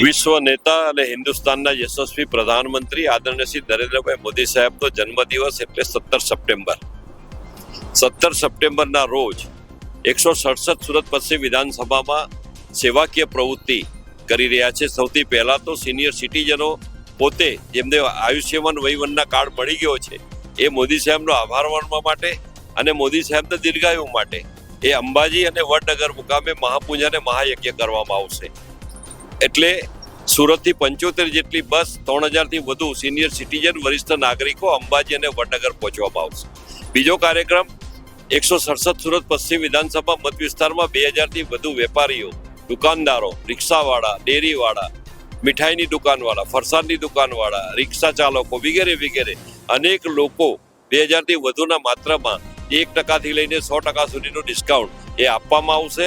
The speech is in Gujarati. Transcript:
વિશ્વ નેતા અને હિન્દુસ્તાનના યશસ્વી પ્રધાનમંત્રી આદરણીય નરેન્દ્રભાઈ મોદી સાહેબનો જન્મદિવસ એટલે સત્તર સપ્ટેમ્બર. સત્તર સપ્ટેમ્બરના રોજ એકસો સડસઠ સુરત પશ્ચિમ વિધાનસભામાં સેવાકીય પ્રવૃત્તિ કરી રહ્યા છે. સૌથી પહેલાં તો સિનિયર સિટીઝનો પોતે જેમને આયુષ્યમાન વહીવટના કાર્ડ મળી ગયો છે, એ મોદી સાહેબનો આભાર માનવા માટે અને મોદી સાહેબના દીર્ઘાયુ માટે એ અંબાજી અને વડનગર મુકામે મહાપૂજા અને મહાયજ્ઞ કરવામાં આવશે. એટલે સુરતથી પંચોતેર જેટલી બસ ત્રણ હજારથી વધુ સિનિયર સિટીઝન, વરિષ્ઠ નાગરિકો અંબાજી અને વડનગર પહોંચવામાં આવશે. બીજો કાર્યક્રમ, એકસો સડસઠ સુરત પશ્ચિમ વિધાનસભા મત વિસ્તારમાં બે હજારથી વધુ વેપારીઓ, દુકાનદારો, રિક્ષાવાળા, ડેરીવાળા, મીઠાઈની દુકાનવાળા, ફરસાણની દુકાનવાળા, રિક્ષા ચાલકો વગેરે વગેરે અનેક લોકો બે હજારથી વધુના માત્રામાં એક ટકાથી લઈને સો ટકા સુધીનું ડિસ્કાઉન્ટ એ આપવામાં આવશે.